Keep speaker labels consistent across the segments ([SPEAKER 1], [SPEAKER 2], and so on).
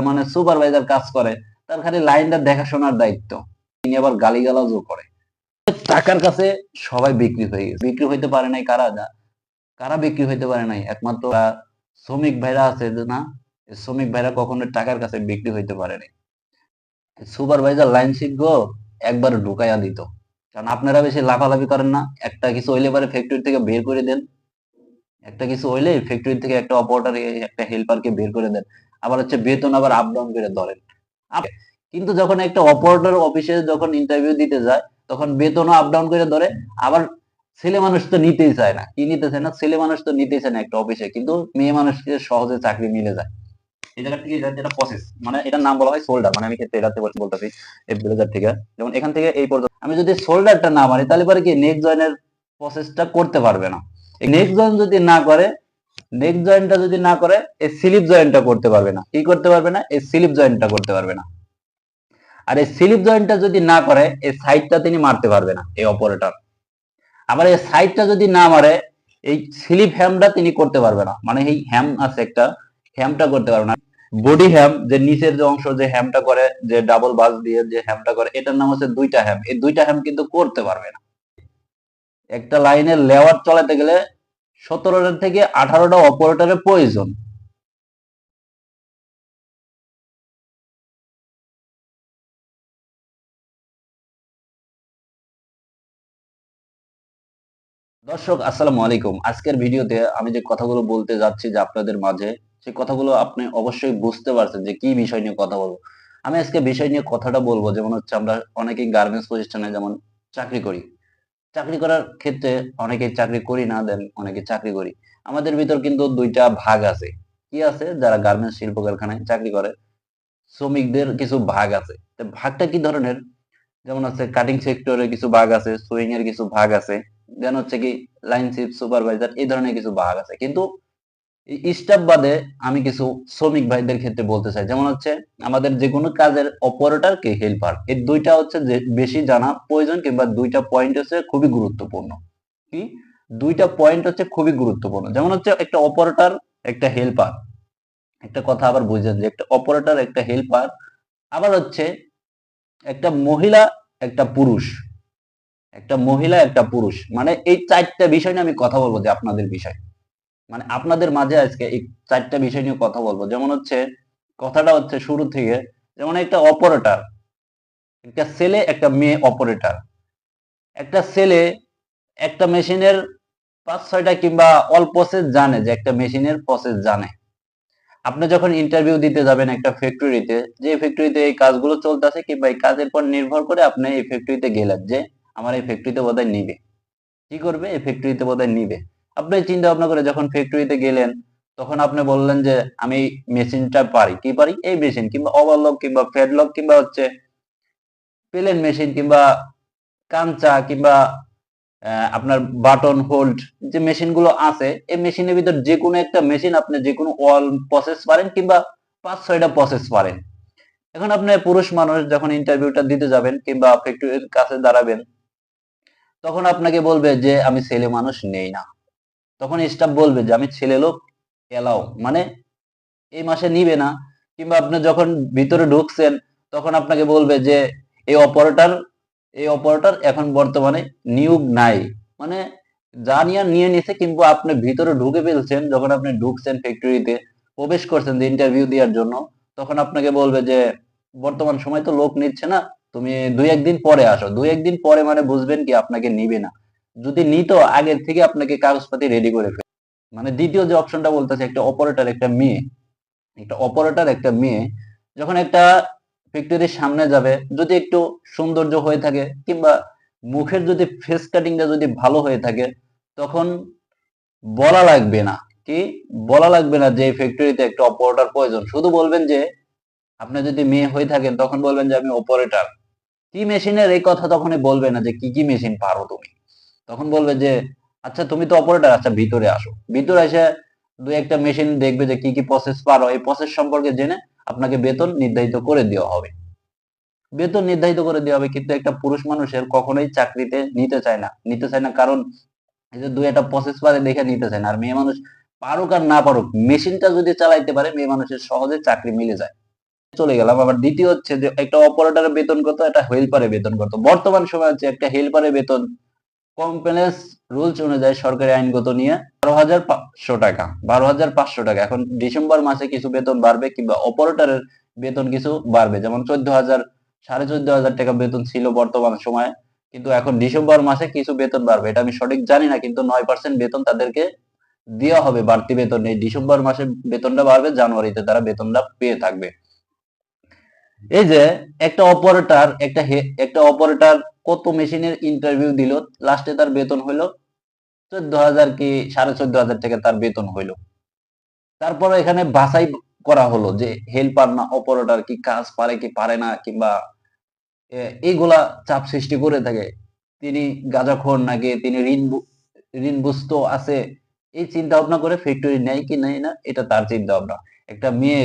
[SPEAKER 1] মানে সুপারভাইজার কাজ করে, তার খালি লাইনটা দেখাশোনার দায়িত্ব। তিনি আবার গালিগালাজও করে। টাকার কাছে সবাই বিক্রি হয়ে গেছে। বিক্রি হইতে পারে নাই কারা যা, কারা বিক্রি হইতে পারে নাই? একমাত্র শ্রমিক ভাইরা আছে না শ্রমিক ভাইরা কখনো টাকার কাছে বিক্রি হইতে পারে নাই। সুপারভাইজার লাইন শিখব একবার ঢুকাইয়া দিত। কারণ আপনারা বেশি লাফালাফি করেন না, একটা কিছু হইলে পারে ফ্যাক্টরি থেকে বের করে দেন। একটা কিছু হইলে ফ্যাক্টরি থেকে একটা অপারেটর একটা হেল্পারকে বের করে দেন। আবার হচ্ছে বেতন আবার আপ ডাউন করে ধরেন। কিন্তু যখন একটা অপারেটর অফিসে যখন ইন্টারভিউ দিতে যায়, তখন বেতনও আপ ডাউন করে ধরে, আবার ছেলে মানুষ তো নিতেই চায় না। কি নিতে চায় না? ছেলে মানুষ তো নিতেই চায় না একটা অফিসে কিন্তু মেয়ে মানুষকে সহজে চাকরি মিলে যায়। মানে নাম বলা হয় সোল্ডার মানে আমি ক্ষেত্রে যেমন এখান থেকে এই আমি যদি সোল্ডারটা না মারি, তাহলে পরে কি নেক্সট জয়েনের করতে পারবে না। নেক্সট জয়েন যদি না করে নেক্সট জয়েন্টটা যদি না করে, এই স্লিপ জয়েন্টটা করতে পারবে না। কি করতে পারবে না? এই স্লিপ জয়েন্টটা করতে পারবে না। আর এই স্লিপ জয়েন্টটা যদি না করে, এই সাইডটা তিনি মারতে পারবে না, এই অপারেটর আবার এই সাইডটা যদি না মারে, এই স্লিপ হ্যামটা তিনি করতে পারবে না। মানে এই হ্যাম আছে একটা হ্যামটা করতে পারবে না। বডি হ্যাম যে নিচের যে অংশ যে হ্যামটা করে, যে ডাবল বাস দিয়ে যে হ্যামটা করে, এটার নাম হচ্ছে দুইটা হ্যাম এই দুইটা হ্যাম কিন্তু করতে পারবে না। একটা লাইনের লেওয়ার চলাতে গেলে সতেরোটা থেকে আঠারোটা অপারেটরের প্রয়োজন। দর্শক, আসসালামু আলাইকুম। আজকের ভিডিওতে আমি যে কথাগুলো বলতে যাচ্ছি যে আপনাদের মাঝে সেই কথাগুলো আপনি অবশ্যই বুঝতে পারছেন যে কি বিষয় নিয়ে কথা বলব। আমি আজকে বিষয় নিয়ে কথাটা বলব, যেমন হচ্ছে আমরা অনেকেই গার্মেন্টস প্রতিষ্ঠানে যেমন চাকরি করি। চাকরি করার ক্ষেত্রে অনেকে চাকরি করি না দেন অনেকে চাকরি করি। আমাদের ভিতর কিন্তু দুইটা ভাগ আছে। কি আছে? যারা গার্মেন্টস শিল্প কারখানায় চাকরি করে, শ্রমিকদের কিছু ভাগ আছে। ভাগটা কি ধরনের? যেমন আছে কাটিং সেক্টরে কিছু ভাগ আছে সুইং এর কিছু ভাগ আছে দেন হচ্ছে কি লাইন শিপ সুপারভাইজার এই ধরনের কিছু ভাগ আছে। কিন্তু স্টাফ বাদে আমি কিছু শ্রমিক ভাইদের ক্ষেত্রে বলতে চাই। যেমন হচ্ছে আমাদের যে কোনো কাজের অপারেটর কে হেল্পার এই দুইটা হচ্ছে যে বেশি জানা প্রয়োজন কিংবা দুইটা পয়েন্ট হচ্ছে খুবই গুরুত্বপূর্ণ। কি? দুইটা পয়েন্ট হচ্ছে খুবই গুরুত্বপূর্ণ। যেমন হচ্ছে একটা অপারেটর একটা হেল্পার একটা কথা আবার বুঝেন যে একটা অপারেটর একটা হেল্পার আবার হচ্ছে একটা মহিলা, একটা পুরুষ। একটা মহিলা, একটা পুরুষ। মানে এই চারটা বিষয় নিয়ে আমি কথা বলব যে আপনাদের বিষয়। মানে আপনাদের মাঝে আজকে এই চারটা বিষয় নিয়ে কথা বলব। যেমন হচ্ছে, কথাটা হচ্ছে শুরু থেকে, যেমন একটা অপারেটর একটা ছেলে, একটা মেয়ে অপারেটর একটা ছেলে একটা মেশিনের পাঁচ, ছয়টা কিংবা অল প্রসেস জানে যে একটা মেশিনের প্রসেস জানে। আপনি যখন ইন্টারভিউ দিতে যাবেন একটা ফ্যাক্টরিতে যে ফ্যাক্টরিতে এই কাজগুলো চলতেছে কিংবা এই কাজের পর নির্ভর করে আপনি এই ফ্যাক্টরিতে গেলেন যে, আমার এই ফ্যাক্টরিতে বোধহয় নিবে। কি করবে? এই ফ্যাক্টরিতে বোধহয় নিবে। আপনি চিন্তা ভাবনা করে যখন ফ্যাক্টরিতে গেলেন, তখন আপনি বললেন যে, আমি মেশিনটা পারি। কি পারি? এই মেশিন কিংবা ওভারলক কিংবা ফেডলক কিংবা হচ্ছে প্লেন মেশিন কিংবা কাঞ্চা কিংবা আপনার বাটন হোল্ড যে মেশিনগুলো আছে, এই মেশিনের ভিতর যে কোনো একটা মেশিন আপনি যে কোনো অল প্রসেস পারেন কিংবা পাঁচ, ছয়টা প্রসেস পারেন। এখন আপনি পুরুষ মানুষ যখন ইন্টারভিউটা দিতে যাবেন কিংবা ফ্যাক্টরির কাছে দাঁড়াবেন, তখন আপনাকে বলবে যে, আমি ছেলে মানুষ নেই না। তখন স্টাফ বলবে যে, আমি ছেলে লোক, এলাও। মানে এই মাসে নিবে না। কিংবা আপনি যখন ভিতরে ঢুকছেন, তখন আপনাকে বলবে যে, এই অপারেটর এই অপারেটর এখন বর্তমানে নিয়োগ নাই। মানে যা নিয়ে নিয়ে নিছে, কিন্তু আপনি ভিতরে ঢুকে ফেলছেন, যখন আপনি ঢুকছেন ফ্যাক্টরিতে প্রবেশ করছেন যে ইন্টারভিউ দেওয়ার জন্য, তখন আপনাকে বলবে যে, বর্তমান সময় তো লোক নিচ্ছে না, তুমি দুই একদিন পরে আসো। দুই একদিন পরে মানে বুঝবেন কি আপনাকে নিবে না। যদি নিত, আগের থেকে আপনাকে কাগজপাতি রেডি করে ফেল মানে দ্বিতীয় যে অপশনটা বলতেছে, একটা অপারেটর একটা মেয়ে। একটা অপারেটর একটা মেয়ে, যখন একটা ফ্যাক্টরির সামনে যাবে, যদি একটু সৌন্দর্য হয়ে থাকে, কিংবা মুখের যদি ফেস কাটিংটা যদি ভালো হয়ে থাকে, তখন বলা লাগবে না। কি? বলা লাগবে না যে ফ্যাক্টরিতে একটা অপারেটর প্রয়োজন। শুধু বলবেন যে, আপনি যদি মেয়ে হয়ে থাকেন, তখন বলবেন যে, আমি অপারেটর কি মেশিনের এই কথা তখনই বলবে না যে, কি কি মেশিন পারো তুমি? তখন বলবে যে আচ্ছা তুমি তো অপারেটর আচ্ছা ভিতরে আসো। ভিতরে এসে দুই একটা মেশিন দেখবে যে কি কি প্রসেস পারো এই প্রসেস সম্পর্কে জেনে আপনাকে বেতন নির্ধারিত করে দেওয়া হবে। বেতন নির্ধারিত করে দেওয়া হবে, কিন্তু একটা পুরুষ মানুষের কখনোই চাকরিতে নিতে চায় না। নিতে চায় না কারণ এই যে দুই একটা প্রসেস পারে দেখে নিতে চায় না। আর মেয়ে মানুষ পারুক আর না পারুক, মেশিনটা যদি চালাইতে পারে, মেয়ে মানুষের সহজে চাকরি মিলে যায়। চলে গেলাম। আবার দ্বিতীয় হচ্ছে যে, একটা অপারেটরের বেতন কত, একটা হেল্পারের বেতন কত। বর্তমান সময় হচ্ছে একটা হেল্পারের বেতন কমপ্লেন্স রুলস অনুযায়ী সরকারি আইনগত নিয়ে বারো হাজার পাঁচশো টাকা, বারো হাজার পাঁচশো টাকা। এখন ডিসেম্বর মাসে কিছু বেতন বাড়বে কিংবা অপারেটরের বেতন কিছু বাড়বে। যেমন চোদ্দ হাজার, সাড়ে চোদ্দ হাজার টাকা বেতন ছিল বর্তমান সময়ে, কিন্তু এখন ডিসেম্বর মাসে কিছু বেতন বাড়বে। এটা আমি সঠিক জানি না, কিন্তু নয় পার্সেন্ট বেতন তাদেরকে দেওয়া হবে বাড়তি বেতন। এই ডিসেম্বর মাসে বেতনটা বাড়বে, জানুয়ারিতে তারা বেতনটা পেয়ে থাকবে। এই যে একটা অপারেটর একটা একটা অপারেটর কত মেশিনের ইন্টারভিউ দিল? লাস্টে তার বেতন হইল চোদ্দ হাজার কি সাড়ে চোদ্দ হাজার টাকা তার বেতন হইল। তারপরে এখানে বাছাই করা হলো যে হেল্পার না অপারেটর কি কাজ পারে কি পারে না কিংবা এইগুলা চাপ সৃষ্টি করে থাকে। তিনি গাঁজাখোর নাকি, তিনি ঋণ ঋণগ্রস্ত আছে, এই চিন্তা ভাবনা করে ফ্যাক্টরি নেয় কি নেয় না, এটা তার চিন্তা ভাবনা একটা মেয়ে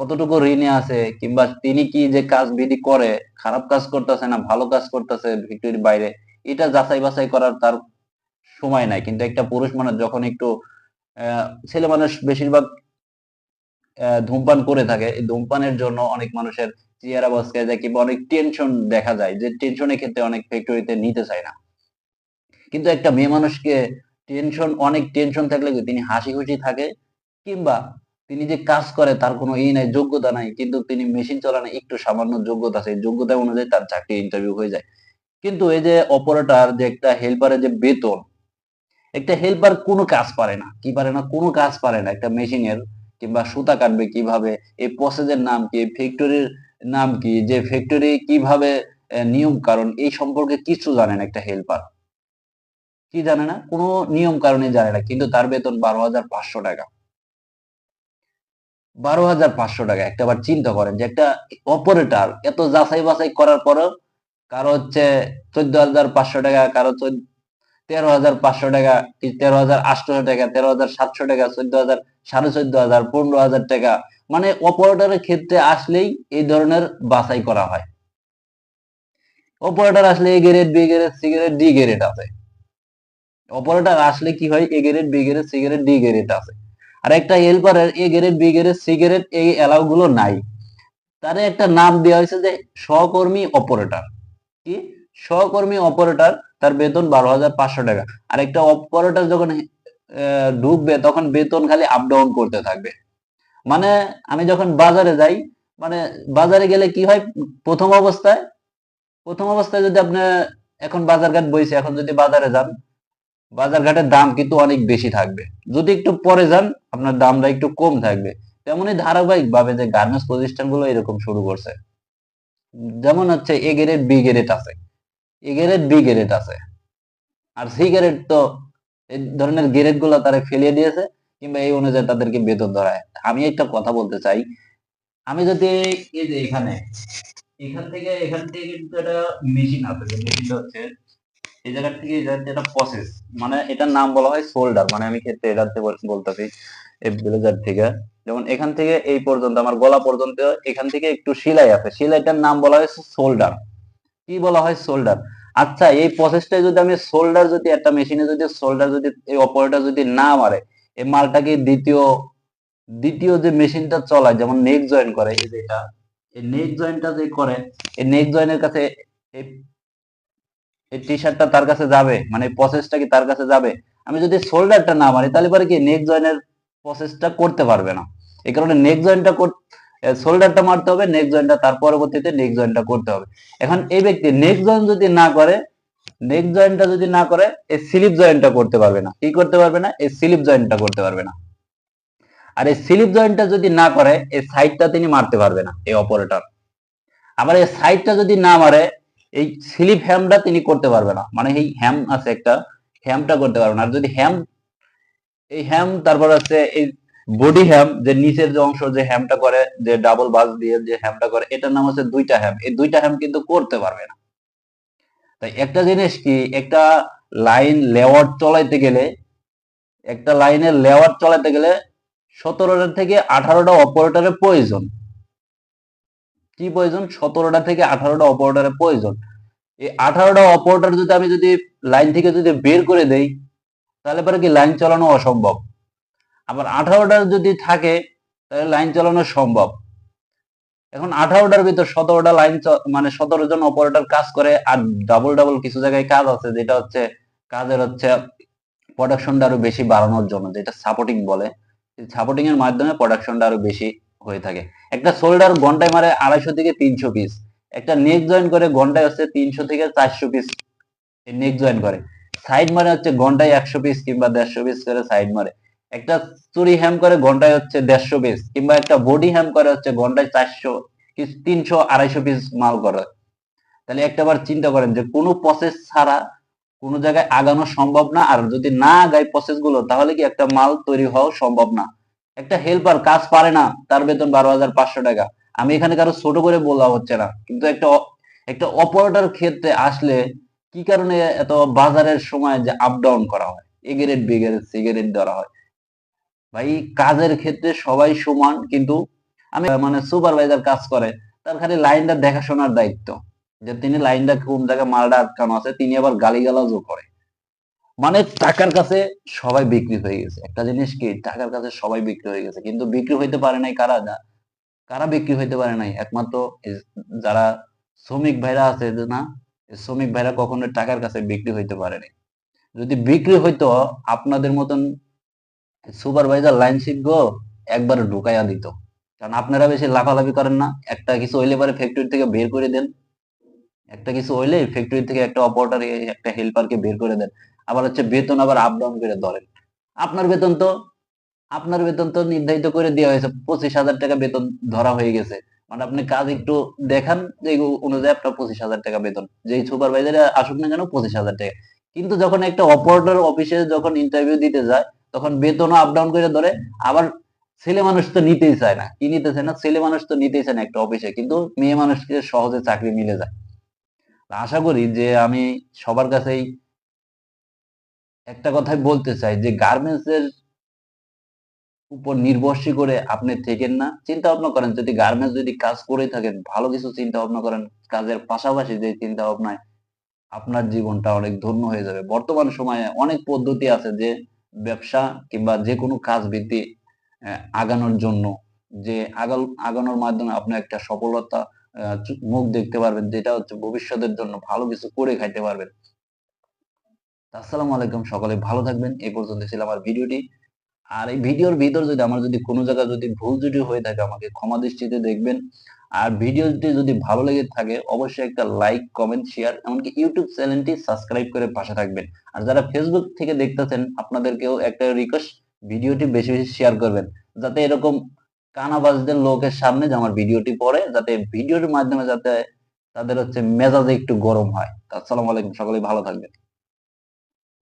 [SPEAKER 1] কতটুকু ঋণে আছে কিংবা তিনি কি যে কাজ বিধি করে, খারাপ কাজ করতেছে না, ভালো কাজ করতেছে ফ্যাক্টরির বাইরে, এটা যাচাই বাছাই করার তার সময় নাই। কিন্তু একটা পুরুষ মানুষ যখন একটু ছেলে মানুষ বেশিরভাগ ধূমপান করে থাকে, এই ধূমপানের জন্য অনেক মানুষের চেহারা বসকে যায় কিংবা অনেক টেনশন দেখা যায়, যে টেনশনের ক্ষেত্রে অনেক ফ্যাক্টরিতে নিতে চায় না। কিন্তু একটা মেয়ে মানুষকে টেনশন অনেক টেনশন থাকলে তিনি হাসি খুশি থাকে, কিংবা তিনি যে কাজ করে তার কোনো ই নাই, যোগ্যতা নাই, কিন্তু তিনি মেশিন চালানো একটু সামান্য যোগ্যতা আছে। যোগ্যতা অনুযায়ী তার চাকরি ইন্টারভিউ হয়ে যায়। কিন্তু এই যে অপারেটর যে একটা হেল্পারের যে বেতন, একটা হেল্পার কোনো কাজ পারে না। কি পারে না? কোনো কাজ পারে না। একটা মেশিনের কিংবা সুতা কাটবে কীভাবে? এই প্রসেসের নাম কি? ফ্যাক্টরির নাম কি? যে ফ্যাক্টরি কীভাবে নিয়ম কারণ, এই সম্পর্কে কিছু জানে না একটা হেল্পার কি জানে না? কোনো নিয়ম কারণে জানে না। কিন্তু তার বেতন বারো হাজার পাঁচশো টাকা। বারো হাজার পাঁচশো টাকা। একটা বার চিন্তা করেন যে একটা অপারেটর এত যাচাই বাছাই করার পরও কারও হচ্ছে চোদ্দ হাজার পাঁচশো টাকা, কারও তেরো হাজার পাঁচশো টাকা তেরো হাজার আটশো টাকা, তেরো হাজার সাতশো টাকা, চোদ্দ হাজার, সাড়ে চোদ্দ হাজার, পনেরো হাজার টাকা। মানে অপারেটরের ক্ষেত্রে আসলেই এই ধরনের বাছাই করা হয়। অপারেটর আসলে A grade B grade C grade D grade আছে। অপারেটর আসলে কি হয়? A grade B grade C grade D grade আছে। আর একটা হেল্পারের A grade B grade C grade এই অ্যালাউ গুলো নাই। তারে একটা নাম দেওয়া হয়েছে যে সহকর্মী অপারেটর কি? সহকর্মী অপারেটর তার বেতন বারো হাজার পাঁচশো টাকা। আর একটা অপারেটর যখন ঢুকবে, তখন বেতন খালি আপ ডাউন করতে থাকবে। মানে আমি যখন বাজারে যাই মানে বাজারে গেলে কি হয়? প্রথম অবস্থায় প্রথম অবস্থায় যদি আপনি এখন বাজার ঘাট বইছে, এখন যদি বাজারে যান বাজারঘাটের দাম কিন্তু অনেক বেশি থাকবে। যদি একটু পরে যান, আপনার দামটা একটু কম থাকবে। তেমনই ধারাবাহিক ভাবে যে গার্মেন্টস প্রতিষ্ঠানগুলো এরকম শুরু করছে। যেমন হচ্ছে এ গ্রেড বি গ্রেড আছে। এ গ্রেড বি গ্রেড আছে। আর সি গ্রেড তো এই ধরনের গ্রেডগুলো তারা ফেলিয়ে দিয়েছে, কিংবা এই অনুযায়ী তাদেরকে বেতন ধরায় আমি একটা কথা বলতে চাই। আমি যদি এই যে এখানে, এখান থেকে এখান থেকে কিন্তু একটা মেশিন আছে। মেশিনটা হচ্ছে এই জায়গা থেকে এই জায়গাতে একটা প্রসেস মানে এটার নাম বলা হয় সোল্ডার মানে আমি ক্ষেত্রে এটাতে বল- বলতেছি, এই ব্লেজার থেকে। যেমন এখান থেকে এই পর্যন্ত, আমার গলা পর্যন্ত, এখান থেকে একটু সেলাই আছে। সেলাইটার নাম বলা হয় সোল্ডার কি বলা হয় সোল্ডার আচ্ছা এই প্রসেসটা যদি আমি সোল্ডার যদি একটা মেশিনে যদি সোল্ডার যদি, এই অপারেটর যদি না মারে, এই মালটাকে দ্বিতীয় দ্বিতীয় যে মেশিনটা চলায়, যেমন নেক জয়েন করে, এই যে এটা, এই নেক জয়েনটা যে করে, এই নেক জয়েনের কাছে, এই এই টি শার্টটা তার কাছে যাবে? মানে প্রসেসটা কি তার কাছে যাবে? আমি যদি শোল্ডারটা না মারি, তাহলে পরে কি নেক জয়েনের প্রসেসটা করতে পারবে না। এই কারণে নেক জয়েনটা শোল্ডারটা মারতে হবে নেক জয়েনটা তার পরবর্তীতে নেক জয়েনটা করতে হবে। এখন এই ব্যক্তি নেক জয়েন যদি না করে নেক জয়েনটা যদি না করে এই স্লিপ জয়েনটা করতে পারবে না। কি করতে পারবে না? এই স্লিপ জয়েনটা করতে পারবে না। আর এই স্লিপ জয়েনটা যদি না করে এই সাইডটা তিনি মারতে পারবে না, এই অপারেটর আবার এই সাইডটা যদি না মারে এই স্লিপ হ্যামটা তিনি করতে পারবে না। মানে এই হ্যাম আছে একটা হ্যামটা করতে পারবে না। আর যদি হ্যাম এই হ্যাম তারপর আছে এই বডি হ্যাম যে নিচের যে অংশ যে হ্যামটা করে, যে ডাবল বাস দিয়ে যে হ্যামটা করে, এটার নাম হচ্ছে দুইটা হ্যাম এই দুইটা হ্যাম কিন্তু করতে পারবে না। তাই একটা জিনিস কি, একটা লাইন লেওয়ার চলাইতে গেলে, একটা লাইনের লেওয়ার চলাইতে গেলে সতেরোটা থেকে আঠারোটা অপারেটরের প্রয়োজন। কি প্রয়োজন? সতেরোটা থেকে আঠারোটা অপারেটরের প্রয়োজন। এই আঠারোটা অপারেটর যদি আমি যদি লাইন থেকে যদি বের করে দেই, তাহলে পরে কি লাইন চালানো অসম্ভব? আবার আঠারোটা যদি থাকে, তাহলে লাইন চালানো সম্ভব। এখন আঠারোটার ভিতর সতেরোটা লাইন মানে সতেরো জন অপারেটর কাজ করে, আর ডাবল ডাবল কিছু জায়গায় কাজ আছে, যেটা হচ্ছে, কাজের হচ্ছে প্রোডাকশনটা আরও বেশি বাড়ানোর জন্য, যেটা সাপোর্টিং বলে। সাপোর্টিং এর মাধ্যমে প্রোডাকশনটা আরও বেশি হয়ে থাকে। একটা সোল্ডার ঘন্টায় মারে আড়াইশো থেকে তিনশো পিস একটা নেক জয়েন করে ঘন্টায় হচ্ছে তিনশো থেকে চারশো পিস নেক জয়েন করে। সাইড মারে হচ্ছে ঘন্টায় একশো পিস কিংবা দেড়শো পিস করে সাইড মারে। একটা চুরি হ্যাম করে ঘন্টায় হচ্ছে দেড়শো পিস কিংবা একটা বডি হ্যাম করে হচ্ছে ঘন্টায় চারশো তিনশো, আড়াইশো পিস মাল করে। তাহলে একটা বার চিন্তা করেন যে কোনো প্রসেস ছাড়া কোনো জায়গায় আগানো সম্ভব না। আর যদি না আগায় প্রসেসগুলো, তাহলে কি একটা মাল তৈরি হওয়া সম্ভব না? একটা হেল্পার কাজ পারে না, তার বেতন বারো হাজার পাঁচশো টাকা। আমি এখানে কারও ছোট করে বলা হচ্ছে না, কিন্তু একটা একটা অপারেটর ক্ষেত্রে আসলে কি কারণে এত বাজারের সময় যে আপ ডাউন করা হয়? A grade B grade C grade ধরা হয়। ভাই, কাজের ক্ষেত্রে সবাই সমান, কিন্তু আমি মানে সুপারভাইজার কাজ করে, তার খালি লাইনটা দেখাশোনার দায়িত্ব। যে তিনি লাইনটা কোন জায়গায় মালটা আটকানো আছে, তিনি আবার গালিগালাজও করে। মানে টাকার কাছে সবাই বিক্রি হয়ে গেছে। একটা জিনিস কি, টাকার কাছে সবাই বিক্রি হয়ে গেছে। কিন্তু বিক্রি হইতে পারে নাই কারা? না কারা বিক্রি হইতে পারে নাই? একমাত্র যারা শ্রমিক ভাইরা আছে না শ্রমিক ভাইরা কখনো টাকার কাছে বিক্রি হইতে পারে নাই। যদি বিক্রি হইতো, আপনাদের মতন সুপারভাইজার লাইন শিখব একবার ঢুকাইয়া দিত। কারণ আপনারা বেশি লাফালাফি করেন না। একটা কিছু হইলে পরে ফ্যাক্টরি থেকে বের করে দেন। একটা কিছু হইলে ফ্যাক্টরি থেকে একটা অপারেটর একটা হেল্পারকে বের করে দেন। আবার হচ্ছে বেতন আবার আপ ডাউন করে ধরেন। আপনার বেতন তো, আপনার বেতন তো নির্ধারিত করে দেওয়া হয়েছে, পঁচিশ হাজার টাকা বেতন ধরা হয়ে গেছে। মানে আপনি কাজ একটু দেখান যে অনুযায়ী আপনার পঁচিশ হাজার টাকা বেতন। যেই সুপারভাইজার আসুক না কেন পঁচিশ হাজার টাকা। কিন্তু যখন একটা অপারেটর অফিসে যখন ইন্টারভিউ দিতে যায়, তখন বেতনও আপ ডাউন করে ধরে, আবার ছেলে মানুষ তো নিতেই চায় না। কি নিতে চায় না? ছেলে মানুষ তো নিতেই চায় না একটা অফিসে কিন্তু মেয়ে মানুষকে সহজে চাকরি মিলে যায়। আশা করি যে আমি সবার কাছেই একটা কথাই বলতে চাই যে গার্মেন্টস এর উপর নির্ভরশীল করে আপনি থেকেন না। চিন্তা ভাবনা করেন, যদি গার্মেন্টস যদি কাজ করে থাকেন, ভালো কিছু চিন্তা ভাবনা করেন, কাজের পাশাপাশি যে চিন্তা ভাবনায় আপনার জীবনটা অনেক ধন্য হয়ে যাবে। বর্তমান সময়ে অনেক পদ্ধতি আছে যে ব্যবসা কিংবা যে কোনো কাজ বৃদ্ধি আগানোর জন্য। যে আগাল, আগানোর মাধ্যমে আপনি একটা সফলতা মুখ দেখতে পারবেন, যেটা হচ্ছে ভবিষ্যতের জন্য ভালো কিছু করে খাইতে পারবেন। আসসালামু আলাইকুম, সকলে ভালো থাকবেন। এই পর্যন্ত ছিল আমার ভিডিওটি। আর এই ভিডিওর ভিতর যদি আমার যদি কোনো জায়গায় যদি ভুল ত্রুটি হয়ে থাকে, আমাকে ক্ষমা দৃষ্টিতে দেখবেন। আর ভিডিওটি যদি ভালো লেগে থাকে, অবশ্যই একটা লাইক কমেন্ট শেয়ার এমনকি ইউটিউব চ্যানেলটি সাবস্ক্রাইব করে পাশে থাকবেন। আর যারা ফেসবুক থেকে দেখতেছেন, আপনাদেরকেও একটা রিকোয়েস্ট ভিডিওটি বেশি বেশি শেয়ার করবেন। যাতে এরকম কানাবাজদের লোকের সামনে যে আমার ভিডিওটি পড়ে, যাতে ভিডিওর মাধ্যমে যাতে তাদের হচ্ছে মেজাজে একটু গরম হয়। আসসালামু আলাইকুম সকলেই ভালো থাকবেন।